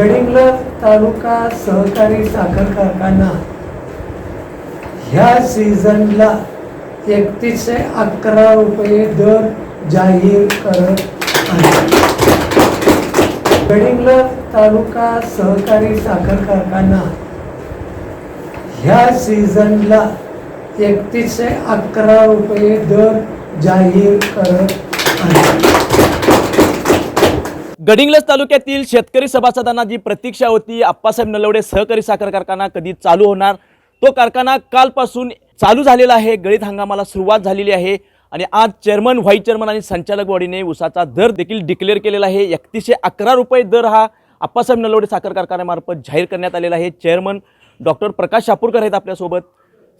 गडिंग्लज तालुका सहकारी साखर कारखाना. ह्या सीझनला एकतीसशे अकरा रुपये दर जाहीर करत आहे. गडिंग्लज तालुका सहकारी साखर कारखाना. ह्या सीझनला एकतीसशे अकरा रुपये दर जाहीर करत आहे. गडिंग्लज तालुक्यातील शेतकरी सभासदांना जी प्रतीक्षा होती आप्पासाहेब नलवडे सहकारी साखर कारखाना कधी चालू होणार? तो कारखाना कालपासून चालू झालेला आहे गळीत हंगामाला सुरुवात झालेली आहे आणि आज चेअरमन व्हाईस चेअरमन आणि संचालक बॉडीने उसाचा दर देखील डिक्लेअर केलेला आहे. एकतीसशे अकरा रुपये दर हा आप्पासाहेब नलवडे साखर कारखान्यामार्फत जाहीर करण्यात आलेला आहे. चेअरमन डॉक्टर प्रकाश शापूरकर आहेत आपल्यासोबत.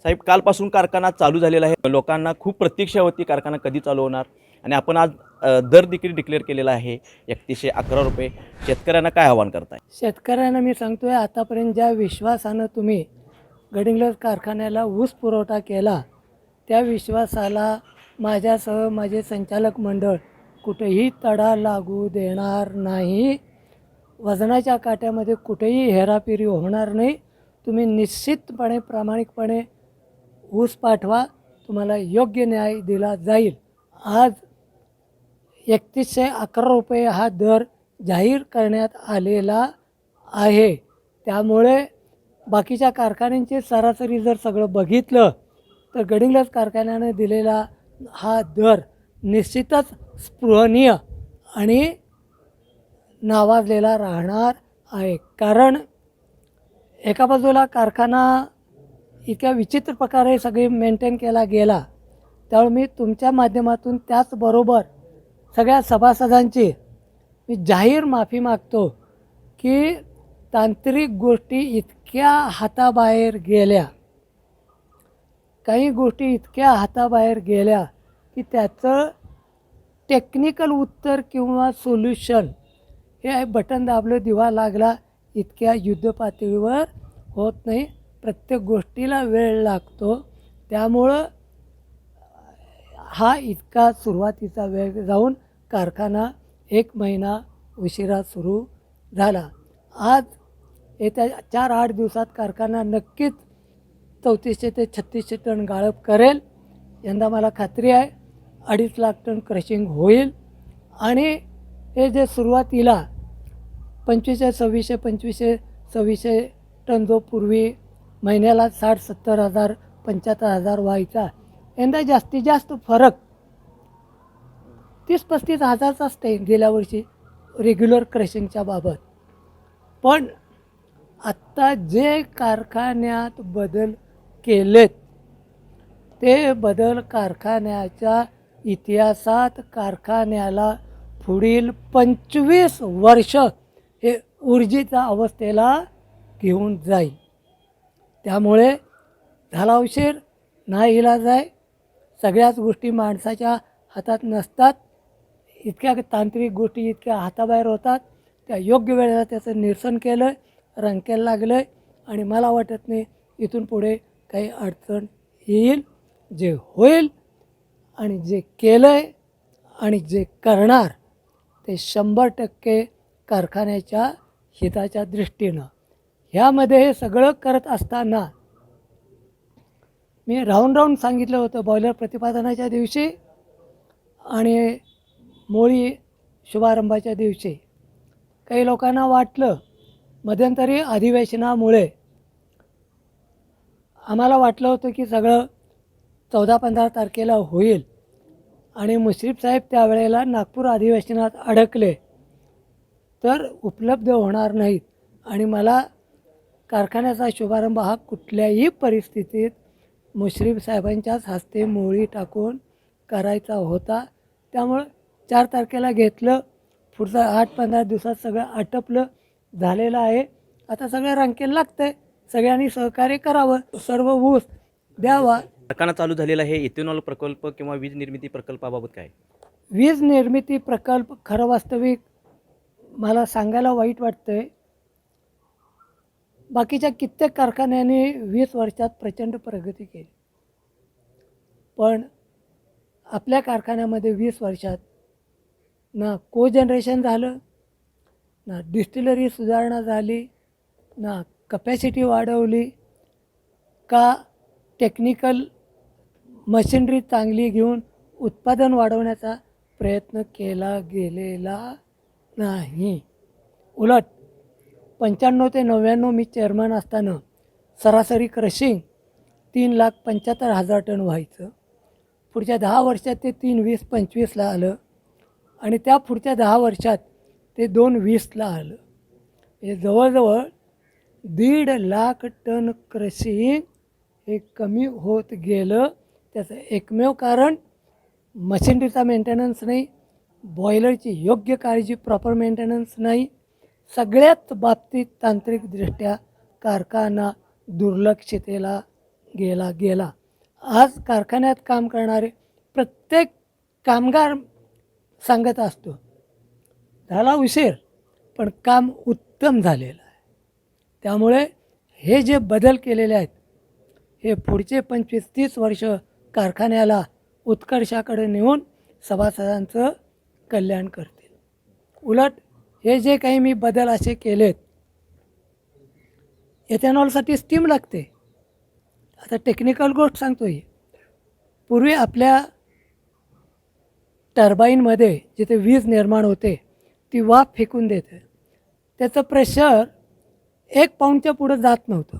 साहेब कालपासून कारखाना चालू झालेला आहे. लोकांना खूप प्रतीक्षा होती कारखाना कधी चालू होणार? आणि आपण आज दर देखील डिक्लेअर केलेला आहे एकतीसशे अकरा रुपये. शेतकऱ्यांना काय आव्हान करताय? शेतकऱ्यांना मी सांगतोय आतापर्यंत ज्या विश्वासानं तुम्ही गडिंग्लज कारखान्याला ऊस पुरवठा केला त्या विश्वासाला माझ्यासह माझे संचालक मंडळ कुठेही तडा लागू देणार नाही. वजनाच्या काट्यामध्ये कुठेही हेराफेरी होणार नाही. तुम्ही निश्चितपणे प्रामाणिकपणे ऊस पाठवा. तुम्हाला योग्य न्याय दिला जाईल. आज एकतीसशे अकरा रुपये हा दर जाहीर करण्यात आलेला आहे. त्यामुळे बाकीच्या कारखान्यांची सरासरी जर सगळं बघितलं तर गडिंग्लज कारखान्याने दिलेला हा दर निश्चितच स्पृहणीय आणि नावाजलेला राहणार आहे. कारण एका बाजूला कारखाना इतक्या विचित्र प्रकारे सगळी मेंटेन केला गेला त्यामुळे मी तुमच्या माध्यमातून त्याचबरोबर सगळ्या सभासदांची मी जाहीर माफी मागतो की तांत्रिक गोष्टी इतक्या हाताबाहेर गेल्या. काही गोष्टी इतक्या हाताबाहेर गेल्या की त्याचं टेक्निकल उत्तर किंवा सोल्युशन हे बटन दाबलं दिवा लागला इतक्या युद्धपातळीवर होत नाही. प्रत्येक गोष्टीला वेळ लागतो. त्यामुळं हा इतका सुरुवातीचा वेळ जाऊन कारखाना एक महिना उशिरा सुरू झाला. आज येत्या चार आठ दिवसात कारखाना नक्कीच चौतीसशे ते छत्तीसशे टन गाळप करेल. यंदा मला खात्री आहे अडीच लाख टन क्रशिंग होईल. आणि हे जे सुरुवातीला पंचवीसशे सव्वीसशे पंचवीसशे सव्वीसशे टन जो पूर्वी महिन्याला साठ सत्तर हजार पंच्याहत्तर हजार व्हायचा यंदा जास्तीत जास्त फरक तीस पस्तीस हजारच असते गेल्या वर्षी रेग्युलर क्रशिंगच्या बाबत. पण आत्ता जे कारखान्यात बदल केलेत ते बदल कारखान्याच्या इतिहासात कारखान्याला पुढील पंचवीस वर्ष हे ऊर्जेच्या अवस्थेला घेऊन जाईल. त्यामुळे झाला उशीर नाही इलाज आहे सगळ्याच गोष्टी माणसाच्या हातात नसतात. इतक्या तांत्रिक गोष्टी इतक्या हाताबाहेर होतात त्या योग्य वेळेला त्याचं निरसन केलं आहे रंकेल लागलं आहे आणि मला वाटत नाही इथून पुढे काही अडचण येईल. जे होईल आणि जे केलं आहे आणि जे करणार ते शंभर टक्के कारखान्याच्या हिताच्या दृष्टीनं. ह्यामध्ये हे सगळं करत असताना मी राऊंड राऊंड सांगितलं होतं बॉयलर प्रतिपादनाच्या दिवशी आणि मोळी शुभारंभाच्या दिवशी काही लोकांना वाटलं मध्यंतरी अधिवेशनामुळे. आम्हाला वाटलं होतं की सगळं चौदा पंधरा तारखेला होईल आणि मुश्रीफ साहेब त्यावेळेला नागपूर अधिवेशनात अडकले. तर उपलब्ध होणार नाहीत आणि मला कारखान्याचा शुभारंभ हा कुठल्याही परिस्थितीत मुश्रीफ साहेबांच्याच हस्ते मोळी टाकून करायचा होता. त्यामुळं चार तारखेला घेतलं. पुढचं आठ पंधरा दिवसात सगळं आटपलं. झालेलं आहे. आता सगळं रंकेल लागतं आहे सगळ्यांनी सहकार्य करावं. सर्व ऊस द्यावा. कारखाना चालू झालेला आहे इथेनॉल प्रकल्प किंवा वीज निर्मिती प्रकल्पाबाबत काय? वीज निर्मिती प्रकल्प खरं वास्तविक मला सांगायला वाईट वाटतं आहे बाकीच्या कित्येक कारखान्यांनी वीस वर्षात प्रचंड प्रगती केली. पण आपल्या कारखान्यामध्ये वीस वर्षात ना को जनरेशन झालं ना डिस्टिलरी सुधारणा झाली ना कपॅसिटी वाढवली का टेक्निकल मशिनरी चांगली घेऊन उत्पादन वाढवण्याचा प्रयत्न केला गेलेला नाही. उलट पंच्याण्णव ते नव्याण्णव मी चेअरमन असताना सरासरी क्रशिंग तीन लाख पंच्याहत्तर हजार टन व्हायचं. पुढच्या दहा वर्षात ते तीन वीस पंचवीसला आलं. आणि त्या पुढच्या दहा वर्षात ते दोन वीसला आलं. म्हणजे जवळजवळ दीड लाख टन क्रशिंग हे कमी होत गेलं. त्याचं एकमेव कारण मशिनरीचा मेंटेनन्स नाही बॉयलरची योग्य काळजी प्रॉपर मेंटेनन्स नाही. सगळ्यात बाबतीत तांत्रिकदृष्ट्या कारखाना दुर्लक्षितेला गेला गेला. आज कारखान्यात काम करणारे प्रत्येक कामगार सांगत असतो. झाला उशीर पण काम उत्तम झालेलं आहे. त्यामुळे हे जे बदल केलेले आहेत हे पुढचे पंचवीस तीस वर्ष कारखान्याला उत्कर्षाकडे नेऊन सभासदांचं कल्याण करतील. उलट हे जे काही मी बदल असे केलेत एथेनॉलसाठी स्टीम लागते. आता टेक्निकल गोष्ट सांगतो ही पूर्वी आपल्या टर्बाईनमध्ये जिथे वीज निर्माण होते ती वाफ फेकून देते. त्याचं प्रेशर एक पाऊंडच्या पुढं जात नव्हतं.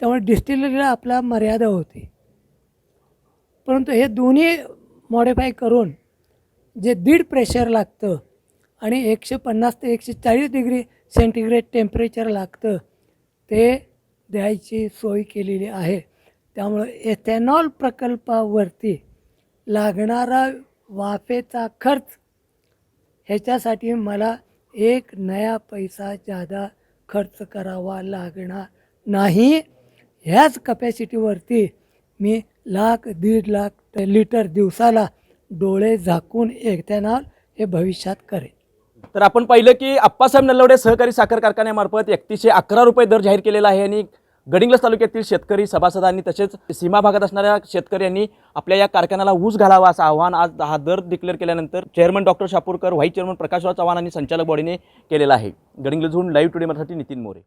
त्यामुळे डिस्टिलरीला आपला मर्यादा होती. परंतु हे दोन्ही मॉडिफाय करून जे दीड प्रेशर लागतं आणि एकशे पन्नास ते एकशे चाळीस डिग्री सेंटीग्रेड टेम्परेचर लागतं ते द्यायची सोय केलेली आहे. त्यामुळं एथेनॉल प्रकल्पावरती लागणारा वाफेचा खर्च. ह्याच्यासाठी मला एक नया पैसा जादा खर्च करावा लागणार नाही. ह्याच कपॅसिटीवरती मी लाख दीड लाख लिटर दिवसाला डोळे झाकून एथेनॉल हे भविष्यात करेन. तर आपण पाहिलं की आप्पासाहेब नल्लवडे सहकारी साखर कारखान्यामार्फत एकतीसशे अकरा रुपये दर जाहीर केलेला आहे आणि गडिंग्लस तालुक्यातील शेतकरी सभासदांनी तसेच सीमा भागात असणाऱ्या शेतकऱ्यांनी आपल्या या कारखान्याला ऊस घालावा असं आव्हान आज हा दर डिक्लेअर केल्यानंतर chairman doctor Shapurkar vice chairman Prakashrao Chavan आणि संचालक बॉडीने केलेला आहे. गडिंग्लजहून लाईव्ह टुडे मराठी नितीन मोरे.